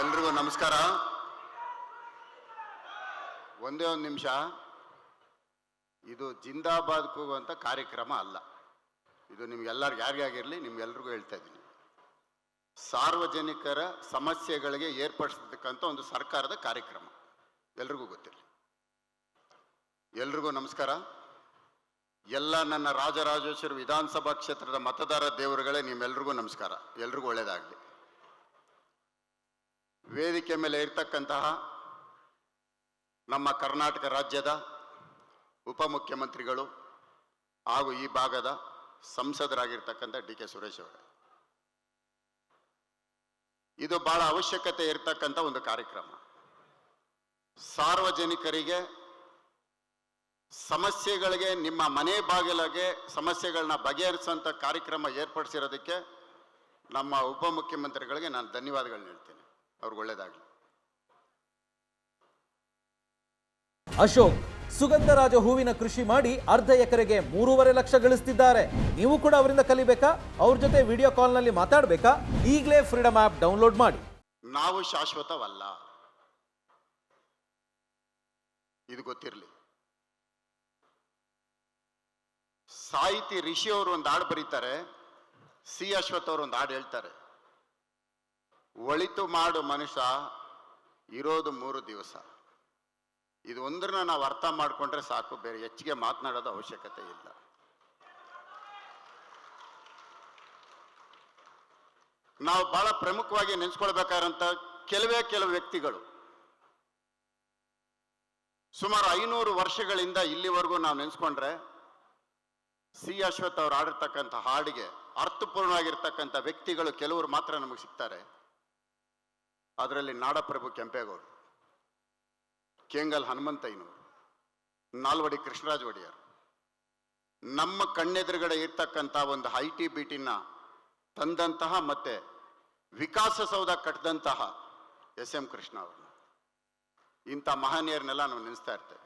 ಎಲ್ರಿಗೂ ನಮಸ್ಕಾರ. ಒಂದೇ ಒಂದು ನಿಮಿಷ. ಇದು ಜಿಂದಾಬಾದ್ ಕೂಗುವಂಥ ಕಾರ್ಯಕ್ರಮ ಅಲ್ಲ. ಇದು ನಿಮ್ಗೆಲ್ಲರಿಗೂ ಯಾರಿಗಾಗಿರಲಿ ನಿಮ್ಗೆಲ್ರಿಗೂ ಹೇಳ್ತಾ ಇದ್ದೀನಿ. ಸಾರ್ವಜನಿಕರ ಸಮಸ್ಯೆಗಳಿಗೆ ಏರ್ಪಡಿಸತಕ್ಕಂಥ ಒಂದು ಸರ್ಕಾರದ ಕಾರ್ಯಕ್ರಮ. ಎಲ್ರಿಗೂ ಗೊತ್ತಿರಲಿ. ಎಲ್ರಿಗೂ ನಮಸ್ಕಾರ. ಎಲ್ಲ ನನ್ನ ರಾಜರಾಜೇಶ್ವರ ವಿಧಾನಸಭಾ ಕ್ಷೇತ್ರದ ಮತದಾರ ದೇವರುಗಳೇ ನಿಮ್ಮೆಲ್ರಿಗೂ ನಮಸ್ಕಾರ. ಎಲ್ರಿಗೂ ಒಳ್ಳೆಯದಾಗಲಿ ವೇದಿಕೆ ಮೇಲೆ ಇರ್ತಕ್ಕಂತಹ ನಮ್ಮ ಕರ್ನಾಟಕ ರಾಜ್ಯದ ಉಪಮುಖ್ಯಮಂತ್ರಿಗಳು ಹಾಗೂ ಈ ಭಾಗದ ಸಂಸದರಾಗಿರ್ತಕ್ಕಂಥ ಡಿ ಕೆ ಸುರೇಶ್ ಅವರೇ. ಇದು ಬಹಳ ಅವಶ್ಯಕತೆ ಇರತಕ್ಕಂಥ ಒಂದು ಕಾರ್ಯಕ್ರಮ. ಸಾರ್ವಜನಿಕರಿಗೆ ಸಮಸ್ಯೆಗಳಿಗೆ ನಿಮ್ಮ ಮನೆ ಬಾಗಿಲಿಗೆ ಸಮಸ್ಯೆಗಳನ್ನ ಬಗೆಹರಿಸುವಂಥ ಕಾರ್ಯಕ್ರಮ ಏರ್ಪಡಿಸಿರೋದಕ್ಕೆ ನಮ್ಮ ಉಪಮುಖ್ಯಮಂತ್ರಿಗಳಿಗೆ ನಾನು ಧನ್ಯವಾದಗಳನ್ನ ಹೇಳ್ತೇನೆ. ಅವ್ರಿಗೆ ಒಳ್ಳೇದಾಗಲಿ. ಅಶೋಕ್ ಸುಗಂಧರಾಜ ಹೂವಿನ ಕೃಷಿ ಮಾಡಿ ಅರ್ಧ ಎಕರೆಗೆ ಮೂರುವರೆ ಲಕ್ಷ ಗಳಿಸ್ತಿದ್ದಾರೆ. ನೀವು ಕೂಡ ಅವರಿಂದ ಕಲಿಬೇಕಾ? ಅವ್ರ ಜೊತೆ ವಿಡಿಯೋ ಕಾಲ್ನಲ್ಲಿ ಮಾತಾಡಬೇಕಾ? ಈಗಲೇ ಫ್ರೀಡಮ್ ಆಪ್ ಡೌನ್ಲೋಡ್ ಮಾಡಿ. ನಾವು ಶಾಶ್ವತವಲ್ಲ. ಇದು ಗೊತ್ತಿರಲಿ. ಸಾಹಿತಿ ರಿಷಿ ಅವರು ಒಂದು ಹಾಡು ಬರೀತಾರೆ ಸಿ ಅಶ್ವಥ್ ಅವರು ಒಂದು ಹಾಡು ಹೇಳ್ತಾರೆ. ಒಳಿತು ಮಾಡು ಮನುಷ್ಯ, ಇರೋದು ಮೂರು ದಿವಸ. ಇದು ಒಂದ್ರನ್ನ ನಾವು ಅರ್ಥ ಮಾಡ್ಕೊಂಡ್ರೆ ಸಾಕು, ಬೇರೆ ಹೆಚ್ಚಿಗೆ ಮಾತನಾಡೋದು ಅವಶ್ಯಕತೆ ಇಲ್ಲ. ನಾವು ಬಹಳ ಪ್ರಮುಖವಾಗಿ ನೆನೆಸ್ಕೊಳ್ಬೇಕಾದಂತ ಕೆಲವೇ ಕೆಲವು ವ್ಯಕ್ತಿಗಳು. ಸುಮಾರು ಐನೂರು ವರ್ಷಗಳಿಂದ ಇಲ್ಲಿವರೆಗೂ ನಾವು ನೆನೆಸ್ಕೊಂಡ್ರೆ, ಸಿ ಅಶ್ವಥ್ ಅವ್ರು ಆಡಿರ್ತಕ್ಕಂಥ ಹಾಡಿಗೆ ಅರ್ಥಪೂರ್ಣವಾಗಿರ್ತಕ್ಕಂಥ ವ್ಯಕ್ತಿಗಳು ಕೆಲವರು ಮಾತ್ರ ನಮಗೆ ಸಿಗ್ತಾರೆ. ಅದರಲ್ಲಿ ನಾಡಪ್ರಭು ಕೆಂಪೇಗೌಡರು, ಕೇಂಗಲ್ ಹನುಮಂತಯ್ಯನವರು, ನಾಲ್ವಡಿ ಕೃಷ್ಣರಾಜ ಒಡೆಯರ್. ನಮ್ಮ ಕಣ್ಣೆದುರುಗಡೆ ಇರ್ತಕ್ಕಂಥ ಒಂದು ಐ ಟಿ ಬಿ ಟಿನ ತಂದಂತಹ ಮತ್ತೆ ವಿಕಾಸಸೌಧ ಕಟ್ಟಿದಂತಹ ಎಸ್ ಎಂ ಕೃಷ್ಣ ಅವರು ಇಂಥ ಮಹನೀಯರನ್ನೆಲ್ಲ ನಾವು ನೆನೆಸ್ತಾ ಇರ್ತೇವೆ.